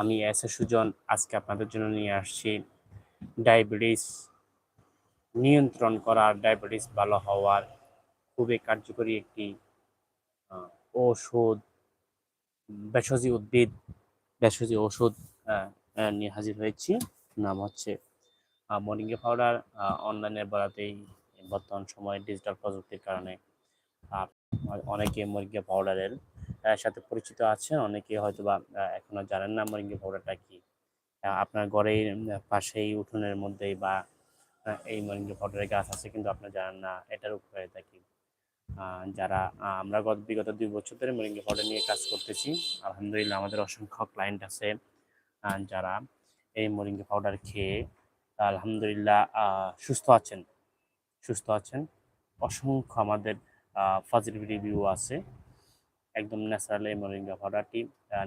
আমি S A Sujan আজকে আপনাদের জন্য নিয়ে আসছি। ডায়াবেটিস নিয়ন্ত্রণ করার ডায়াবেটিস ভালো হওয়ার খুবই কার্যকরী একটি ঔষধ ভেষজি উদ্ভিদ, ভেষজি ওষুধ নিয়ে হাজির হয়েছি। নাম হচ্ছে মরিঙ্গা পাউডার অনলাইনে বেড়াতেই বর্তমান সময়ে ডিজিটাল প্রযুক্তির কারণে অনেকে মরিঙ্গা পাউডারের সাথে পরিচিত আছেন। অনেকে হয়তো বা আহ, এখনও জানেন না মরিঙ্গা পাউডারটা কি। আপনার ঘরের পাশেই উঠোনের মধ্যেই বা এই মরিঙ্গি পাউডারের গাছ আছে কিন্তু আপনারা জানেন না এটার উপকারিতা কি। যারা আমরা গত বিগত দুই বছর ধরে মরিঙ্গা পাউডার নিয়ে কাজ করতেছি আলহামদুলিল্লাহ আমাদের অসংখ্য ক্লায়েন্ট আছে যারা এই মরিঙ্গা পাউডার খেয়ে আলহামদুলিল্লাহ সুস্থ আছেন। সুস্থ আছেন। অসংখ্য আমাদের পজিটিভ রিভিউ আছে। একদম ন্যাচারাল এই মরিঙ্গা পাউডারটি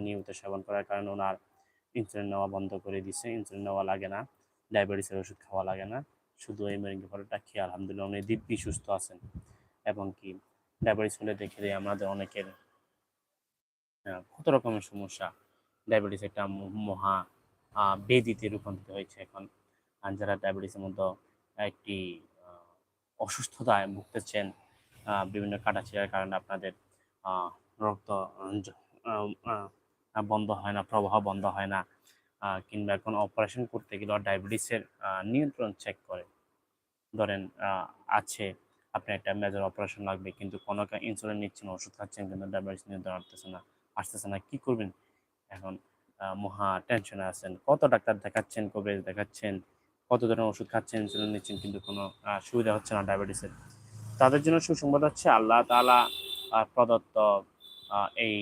নিয়মিত সেবন করার কারণে ওনার ইনসুলিন নেওয়া বন্ধ করে দিচ্ছে ইনসুলিন নেওয়া লাগে না ডায়াবেটিসের ওষুধ খাওয়া লাগে না। শুধু এই মরিঙ্গা পাউডারটা খেয়ে আলহামদুলিল্লাহ উনি দিব্যি সুস্থ আছেন। এবং কি ডায়াবেটিস হলে দেখে দেয় আমাদের অনেকের কত রকমের সমস্যা। ডায়াবেটিস একটা মহা বেদিতে রূপান্তরিত হয়েছে এখন। আর যারা ডায়াবেটিসের মতো একটি অসুস্থতায় ভুগতেছেন বিভিন্ন কাটাছিড়ার কারণে আপনাদের রক্ত বন্ধ হয় না প্রবাহ বন্ধ হয় না কিংবা এখন অপারেশন করতে গেলে ডায়াবেটিসের নিয়ন্ত্রণ চেক করে। ধরেন আছে আপনার একটা মেজর অপারেশন লাগবে কিন্তু কোনো ইনসুলিন নিচ্ছেন ওষুধ খাচ্ছেন কিন্তু ডায়াবেটিস নিয়ন্ত্রণ আসতেছে না আসতেছে না কী করবেন? এখন মহা টেনশনে আছেন কত ডাক্তার দেখাচ্ছেন কবিরাজ দেখাচ্ছেন কত ধরনের ওষুধ খাচ্ছেন ইনসুলিন নিচ্ছেন কিন্তু কোনো সুবিধা হচ্ছে না ডায়াবেটিসের তাদের জন্য সুসংবাদ হচ্ছে আল্লাহ আহ, প্রদত্ত এই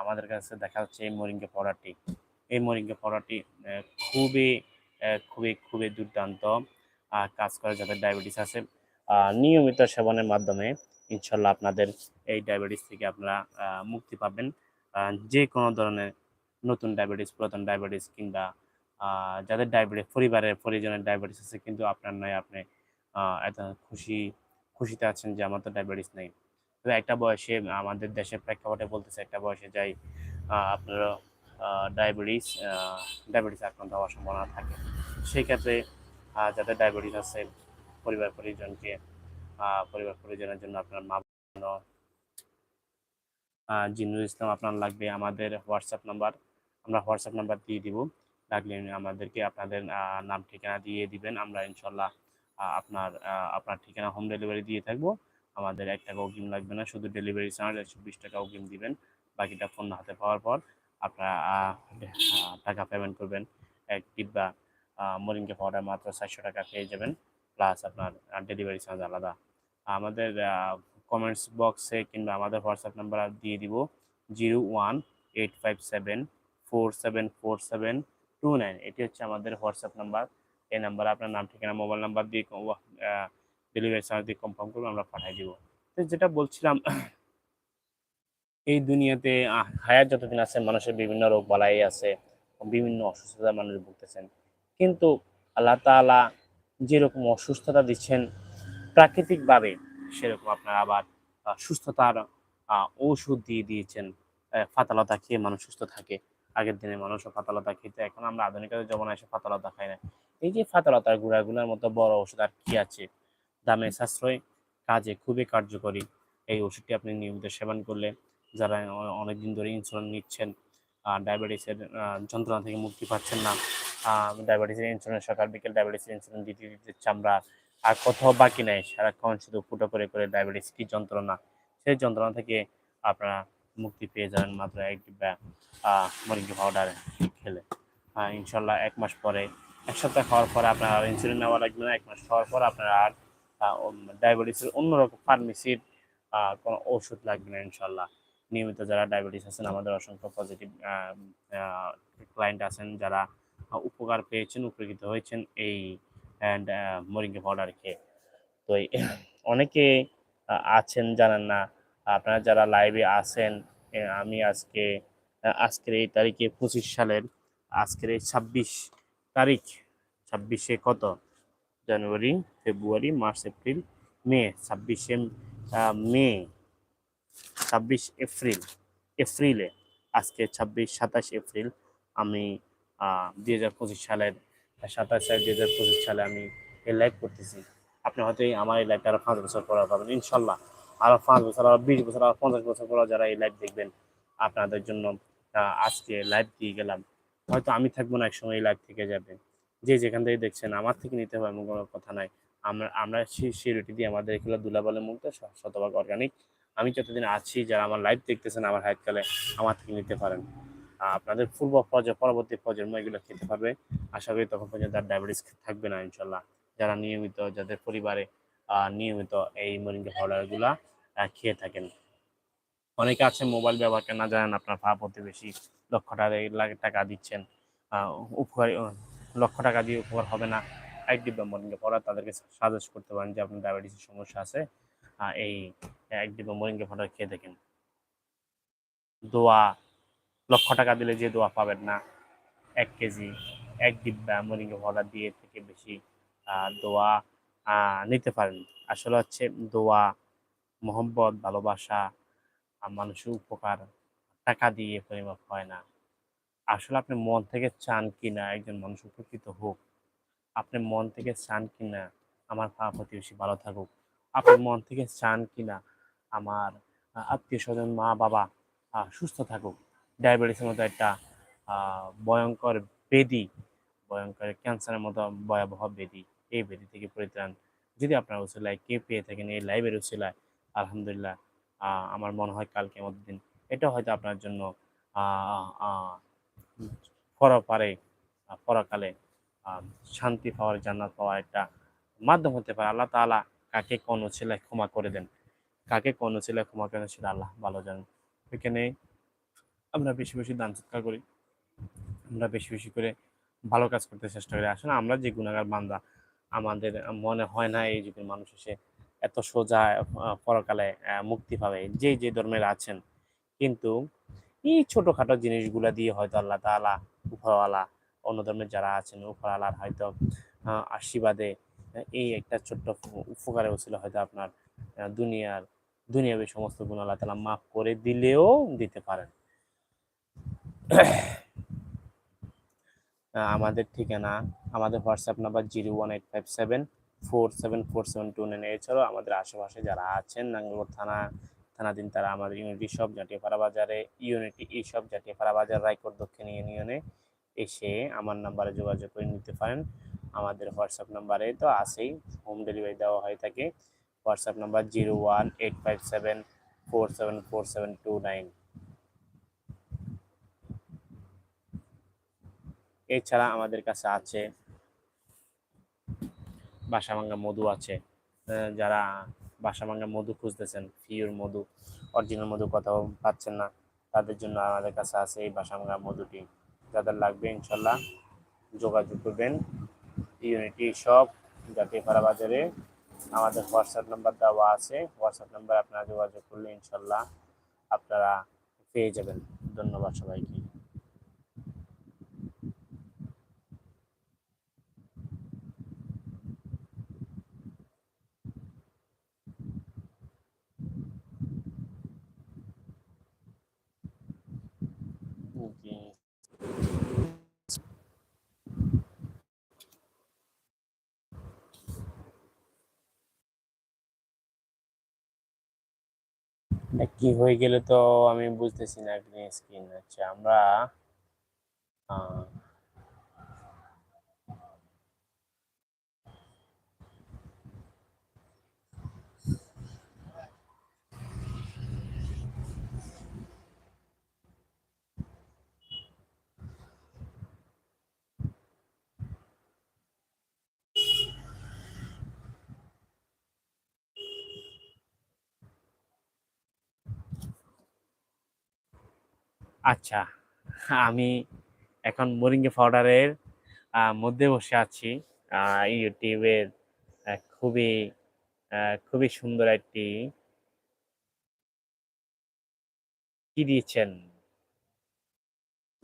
আমাদের কাছে দেখা যাচ্ছে এই মরিঙ্গা পাউডারটি এই মরিঙ্গা আহ, খুবই খুবই খুবই দুর্দান্ত কাজ করে যাদের ডায়াবেটিস আছে। নিয়মিত সেবনের মাধ্যমে ইনশাল্লাহ আপনাদের এই ডায়াবেটিস থেকে আপনারা মুক্তি পাবেন। যে কোনো ধরনের নতুন ডায়াবেটিস পুরাতন ডায়াবেটিস কিংবা যাদের ডায়াবেটিস পরিবারের পরিজনের ডায়াবেটিস আছে কিন্তু আপনার নয় আপনি এত খুশি খুশিতে আছেন যে আমার তো ডায়াবেটিস নেই। একটা বয়সে আমাদের দেশের প্রেক্ষাপটে বলতেছে একটা বয়সে যাই আহ, আপনারও ডায়াবেটিস ডায়াবেটিস আক্রান্ত হওয়ার সম্ভাবনা থাকে। সেই ক্ষেত্রে যাদের ডায়াবেটিস আছে পরিবার পরিজনকে পরিবার পরিজনের জন্য আপনার মা জিনুল ইসলাম আপনার লাগবে আমাদের হোয়াটসঅ্যাপ নাম্বার। আমরা হোয়াটসঅ্যাপ নাম্বার দিয়ে দিব। লাগলে আমাদেরকে আপনাদের নাম ঠিকানা দিয়ে দিবেন। আমরা ইনশাল্লাহ আপনার আপনার ঠিকানা হোম ডেলিভারি দিয়ে থাকব। আমাদের এক টাকা অগ্রিম লাগবে না। শুধু ডেলিভারি চার্জ একশো বিশ টাকা অগ্রিম দিবেন। বাকিটা ফোন হাতে পাওয়ার পর আপনারা টাকা পেমেন্ট করবেন। এক ডিব্বা মরিঙ্গা পাউডার মাত্র চারশো টাকা পেয়ে যাবেন। প্লাস আপনার ডেলিভারি চার্জ আলাদা। আমাদের কমেন্টস বক্সে কিংবা আমাদের হোয়াটসঅ্যাপ নাম্বার দিয়ে দিব zero one eight five seven four seven four seven two nine এটি হচ্ছে আমাদের হোয়াটসঅ্যাপ নাম্বার এই নাম্বারে আপনার নাম, ঠিকানা মোবাইল নাম্বার দিয়ে ডেলিভারি চার্জ দিয়ে কনফার্ম করবে, আমরা পাঠিয়ে দিব। তো যেটা বলছিলাম, এই দুনিয়াতে হায়াত যতদিন আছে, মানুষের বিভিন্ন রোগ বালাই আছে, বিভিন্ন অসুস্থতা মানুষ ভুগতেছেন। কিন্তু আল্লাহ তাআলা যেরকম অসুস্থতা দিচ্ছেন প্রাকৃতিকভাবে, সেরকম আপনার আবার সুস্থতার ঔষধ দিয়ে দিয়েছেন। ফাতালতা খেয়ে মানুষ সুস্থ থাকে। আগের দিনে মানুষও ফাতালতা খেত, এখন আমরা আধুনিকতার জমানায় এসে ফাতালতা খাই না। এই যে ফাতালতার গুঁড়াগুলোর মতো বড় ওষুধ আর কি আছে? দামে সাশ্রয় কাজে খুবই কার্যকরী। এই ওষুধটি আপনি নিয়মিত সেবন করলে যারা অনেকদিন ধরে ইনসুলিন নিচ্ছেন ডায়াবেটিসের যন্ত্রণা থেকে মুক্তি পাচ্ছেন না ডায়াবেটিসের ইনসুলিন সকাল, বিকেল ডায়াবেটিসের ইনসুলিন দিতে দিতে চামড়া, আর কোথাও বাকি নাই, সারাক্ষণ শুধু ফুটো করে করে ডায়াবেটিস কি যন্ত্রণা? সেই যন্ত্রণা থেকে আপনারা মুক্তি পেয়ে যাবেন মাত্র এক ডিব্বা পাউডার খেলে। ইনশাল্লাহ এক মাস পরে, এক সপ্তাহ খাওয়ার পরে আপনার আর ইনসুলিন নেওয়া লাগবে না, এক মাস খাওয়ার পর আপনার আর ডায়াবেটিসের অন্যরকম ফার্মেসির কোনো ওষুধ লাগবে না ইনশাল্লাহ। নিয়মিত যারা ডায়াবেটিস আছেন, আমাদের অসংখ্য পজিটিভ ক্লায়েন্ট আছেন যারা উপকার পেয়েছেন, উপকৃত হয়েছেন এই মরিঙ্গা পাউডার খেয়ে। তো অনেকে আছেন, জানেন না। আপনারা যারা লাইভে আছেন আমি আজকে আজকের এই তারিখে পঁচিশ সালের, আজকের এই ছাব্বিশ তারিখ, ছাব্বিশে কত? জানুয়ারি, ফেব্রুয়ারি, মার্চ, এপ্রিল, মে, ছাব্বিশে মে, ছাব্বিশ এপ্রিল, এপ্রিলে। আজকে ছাব্বিশ, সাতাশ এপ্রিল। আমি দুই হাজার পঁচিশ সালের, সাতাশ সাল দুই হাজার পঁচিশ সালে আমি এই লাইভ করতেছি। আপনি হয়তো আমার এই লাইভটা আরও পাঁচ বছর পরে পাবেন, ইনশাল্লাহ। আরও পাঁচ বছর, আরও বিশ বছর, আরও পঞ্চাশ বছর পরে যারা এই লাইভ দেখবেন, আপনাদের জন্য আজকে লাইভ দিয়ে গেলাম। হয়তো আমি থাকব না, একসময় এই লাইভ থেকে যাবে। যে যেখান থেকে দেখছেন, আমার থেকে নিতে হবে এমন কোনো কথা নাই। আমরা আমরা সেই সেই রুটি দিয়ে আমাদের এগুলো দুলাবালের শ- শতভাগ অর্গানিক আমি যতদিন আছি, যারা আমার লাইভ দেখতেছেন আমার হায়াতকালে আমার থেকে নিতে পারেন। আপনাদের পূর্ব পর্যায় পরবর্তী প্রজন্ম এগুলো খেতে পারবে। আশা করি তখন পর্যন্ত আর ডায়াবেটিস থাকবে না, ইনশাল্লাহ। যারা নিয়মিত, যাদের পরিবারে নিয়মিত এই মরিঙ্গা পাউডারগুলা খেয়ে থাকেন। অনেকে আছে মোবাইল ব্যবহারকে না জানেন, আপনার পা প্রতিবেশী লক্ষ টাকা দিচ্ছেন। উপকার লক্ষ টাকা দিয়ে উপকার হবে না। এক ডিব্বা মরিঙ্গা পাউডার তাদেরকে সাজেস্ট করতে পারেন যে আপনার ডায়াবেটিসের সমস্যা আছে। এই এক ডিব্বা মরিঙ্গা পাউডার খেয়ে দেখেন। দোয়া, লক্ষ টাকা দিলে যে দোয়া পাবেন না, এক কেজি। এক ডিব্বা মরিঙ্গা পাউডার দিয়ে থেকে বেশি দোয়া নিতে পারেন। আসলে হচ্ছে দোয়া, মোহব্বত, ভালোবাসা মানুষের উপকার, টাকা দিয়ে পরিমাপ হয় না। আসলে আপনি মন থেকে চান কিনা একজন মানুষ উপকৃত হোক, আপনি মন থেকে চান কিনা আমার পা প্রতিবেশী ভালো থাকুক, আপনি মন থেকে চান কিনা আমার আত্মীয় স্বজন মা বাবা সুস্থ থাকুক। ডায়াবেটিসের মতো একটা ভয়ঙ্কর বেদি ভয়ঙ্কর ক্যান্সারের মতো ভয়াবহ বেদি এই বেদি থেকে পরিত্রাণ। যদি আপনার উচিলায়, কে পেয়ে থাকেন এই লাইভের উচিলায়, আলহামদুলিল্লাহ আমার মনে হয় কালকে মধ্যে দিন। এটা হয়তো আপনার জন্য পরপারে পরকালে শান্তি পাওয়ার, জান্নাত পাওয়ার একটা মাধ্যম হতে পারে। আল্লাহ তাআলা কাকে কোন ছেলে ক্ষমা করে দেন? কাকে কোন ছেলে ক্ষমা করেন সেটা আল্লাহ ভালো জানেন। এখানে আমরা বেশি বেশি দান সৎকার করি। আমরা বেশি বেশি করে ভালো কাজ করতে চেষ্টা করি। আসলে আমরা যে গুণাগার বান্দা, আমাদের মনে হয় না এই যুগের মানুষ এসে এত সোজা পরকালে মুক্তি পাবে। যে যে ধর্মের আছেন। কিন্তু এই ছোটোখাটো জিনিসগুলো দিয়ে হয়তো আল্লাহ তাআলা উপরওয়ালা, অন্য ধর্মের যারা আছেন উপরওয়ালার হয়তো আশীর্বাদে এই একটা ছোট্ট উপকারে ছিল হয়তো আপনার দুনিয়ার, দুনিয়াবী সমস্ত গুণ আল্লাহ তাআলা মাফ করে দিলেও দিতে পারেন। আমাদের ঠিকানা, আমাদের WhatsApp number zero one eight five seven four seven four seven two nine এছাড়াও আমাদের আশেপাশে যারা আছেন, নাঙ্গলকোট থানা থানাধীন তারা আমাদের ইউনিটি শপ জাটিয়াপাড়া বাজারে ইউনিটি ই শপ জাটিয়াপাড়া বাজার রায়কোট দক্ষিণ ইউনিয়নে এসে আমার নাম্বারে যোগাযোগ করে নিতে পারেন। আমাদের হোয়াটসঅ্যাপ নাম্বারে তো আছেই হোম ডেলিভারি দেওয়া হয়ে থাকে। WhatsApp number zero one eight five seven four seven four seven two nine এছাড়া আমাদের কাছে আছে, বাসাভাঙ্গা মধু আছে। যারা বাসাভাঙ্গা মধু খুঁজতেছেন, পিওর মধু অরিজিনাল মধু কোথাও পাচ্ছেন না। তাদের জন্য আমাদের কাছে আছে এই বাসাভাঙ্গা মধুটি। যাদের লাগবে ইনশাল্লাহ যোগাযোগ করবেন। ইউনিটি শপ জাতীয়পাড়া বাজারে আমাদের হোয়াটসঅ্যাপ নাম্বার দেওয়া আছে। হোয়াটসঅ্যাপ নাম্বার আপনারা যোগাযোগ করলে ইনশাল্লাহ আপনারা পেয়ে যাবেন। ধন্যবাদ সবাইকে। কি হয়ে গেলে তো আমি বুঝতেছি না গ্রিন স্ক্রিন আচ্ছা আমরা আচ্ছা আমি এখন মোরিঙ্গা পাউডারের মধ্যে বসে আছি। ইউটিউবের খুবই খুবই সুন্দর একটি কি দিয়েছেন?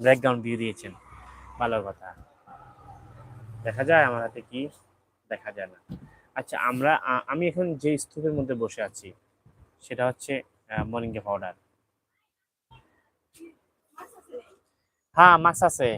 ব্যাকগ্রাউন্ড ভিউ দিয়েছেন। ভালো কথা। দেখা যায় আমার হাতে কি? দেখা যায় না। আচ্ছা আমরা আমি এখন যে স্তূপের মধ্যে বসে আছি, সেটা হচ্ছে মরিঙ্গা পাউডার। হ্যাঁ মাছ আছে।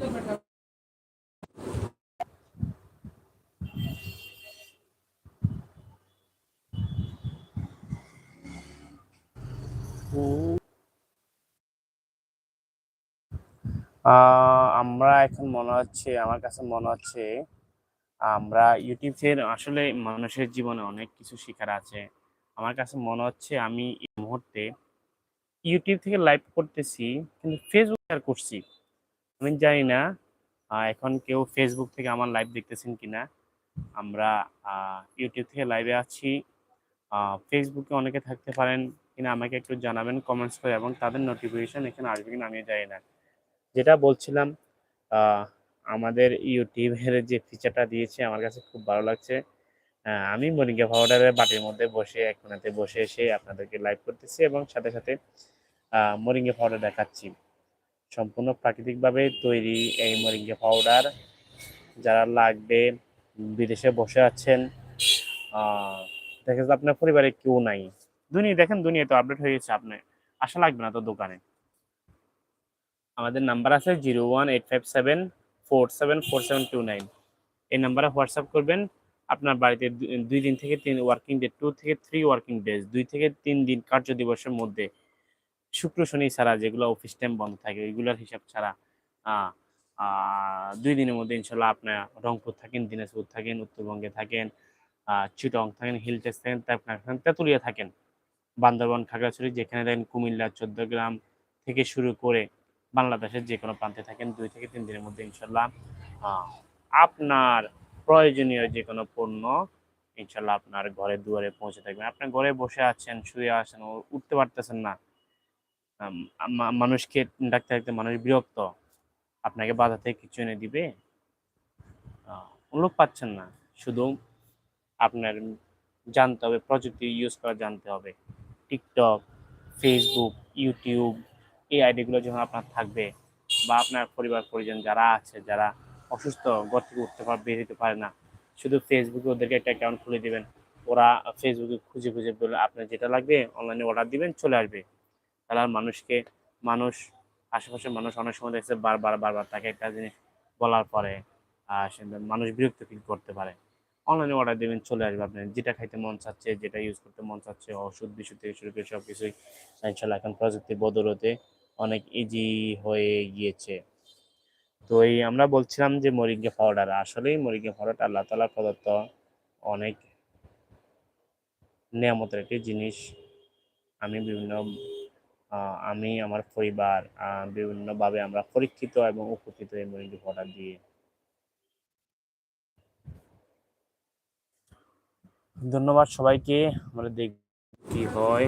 আমরা এখন মনে হচ্ছে, আমার কাছে মনে হচ্ছে, আমরা ইউটিউব থেকে আসলে মানুষের জীবনে অনেক কিছু শেখার আছে। আমার কাছে মনে হচ্ছে আমি এই মুহূর্তে ইউটিউব থেকে লাইভ করতেছি, কিন্তু ফেসবুক আর করছি। আমি জানি না এখন কেউ ফেসবুক থেকে আমার লাইভ দেখতেছেন কিনা। আমরা ইউটিউব থেকে লাইভে আছি। ফেসবুকে অনেকে থাকতে পারেন কিনা আমাকে একটু জানাবেন কমেন্টস করে এবং তাদের নোটিফিকেশন এখানে আসবে কিনা আমি জানি না। যেটা বলছিলাম আমাদের ইউটিউবের যে ফিচারটা দিয়েছে আমার কাছে খুব ভালো লাগছে। আমি মরিঙ্গা পাউডারের বাটির মধ্যে বসে, এক কোণাতে বসে এসে আপনাদেরকে লাইভ করতেছি এবং সাথে সাথে মরিঙ্গা পাউডার দেখাচ্ছি। সম্পূর্ণ প্রাকৃতিকভাবে তৈরি এই মরিঙ্গা পাউডার যারা লাগবে বিদেশে বসে আছেন দেখা যাচ্ছে আপনার পরিবারে কেউ নাই। দুনিয়া, দেখেন দুনিয়া তো আপডেট হয়ে গেছে, আপনি আশা লাগবে না তো দোকানে। আমাদের নাম্বার আছে zero one eight five seven four seven four seven two nine এই নাম্বারে হোয়াটসঅ্যাপ করবেন, আপনার বাড়িতে দুই দিন থেকে তিন ওয়ার্কিং ডে টু থেকে থ্রি ওয়ার্কিং ডেজ দুই থেকে তিন দিন কার্য দিবসের মধ্যে শুক্র, শনি ছাড়া যেগুলো অফিস টাইম বন্ধ থাকে ওইগুলোর হিসাব ছাড়া দুই দিনের মধ্যে ইনশাল্লাহ আপনার রংপুর থাকেন, দিনাজপুর থাকেন, উত্তরবঙ্গে থাকেন চিটং থাকেন হিলটেস থাকেন থাকেন, তেঁতুলিয়া থাকেন। বান্দরবান, খাগড়াছড়ি যেখানে থাকেন কুমিল্লা, চোদ্দগ্রাম থেকে শুরু করে বাংলাদেশের যে কোনো প্রান্তে থাকেন, দুই থেকে তিন দিনের মধ্যে ইনশাল্লাহ আপনার প্রয়োজনীয় যে কোনো পণ্য ইনশাল্লাহ আপনার ঘরে, দুয়ারে পৌঁছে থাকবে। আপনি ঘরে বসে আছেন, শুয়ে আছেন উঠতে পারতেছেন না মানুষকে ডাকতে ডাকতে মানুষ বিরক্ত। আপনাকে বাধা থেকে কিছু এনে দিবে? লোক পাচ্ছেন না। শুধু আপনার জানতে হবে, প্রযুক্তি ইউজ করা জানতে হবে। টিকটক ফেসবুক ইউটিউব এই আইডিগুলো যখন আপনার থাকবে বা আপনার পরিবার, পরিজন যারা আছে, যারা অসুস্থ, ঘর থেকে উঠতে পার, বের হতে পারে না, শুধু ফেসবুকে ওদেরকে একটা অ্যাকাউন্ট খুলে দিবেন। ওরা ফেসবুকে খুঁজে খুঁজে বলে আপনার যেটা লাগবে অনলাইনে অর্ডার দিবেন, চলে আসবে। আর মানুষকে, মানুষ, আশেপাশের মানুষ অনেক সময় দেখছে বারবার বারবার তাকে একটা জিনিস বলার পরে মানুষ বিরক্ত ফিল করতে পারে। অনলাইনে অর্ডার দেবেন চলে আসবে আপনি। যেটা খাইতে মন চাচ্ছে, যেটা ইউজ করতে মন চাচ্ছে, ওষুধ, বিশুদ্ধ থেকে শুরু করে সব কিছুই ইনশাল্লাহ এখন প্রযুক্তির বদলতে অনেক ইজি হয়ে গিয়েছে। তো এই আমরা বলছিলাম যে মরিগে পাউডার আসলেই মরিগে পাউডার আল্লাহ তালা প্রদত্ত অনেক নিয়ামতের একটি জিনিস। আমি বিভিন্ন আমি, আমার পরিবার বিভিন্নভাবে আমরা পরীক্ষিত এবং উপকৃত এই মরিঙ্গা পাউডার দিয়ে। ধন্যবাদ সবাইকে। আমরা দেখি হয়।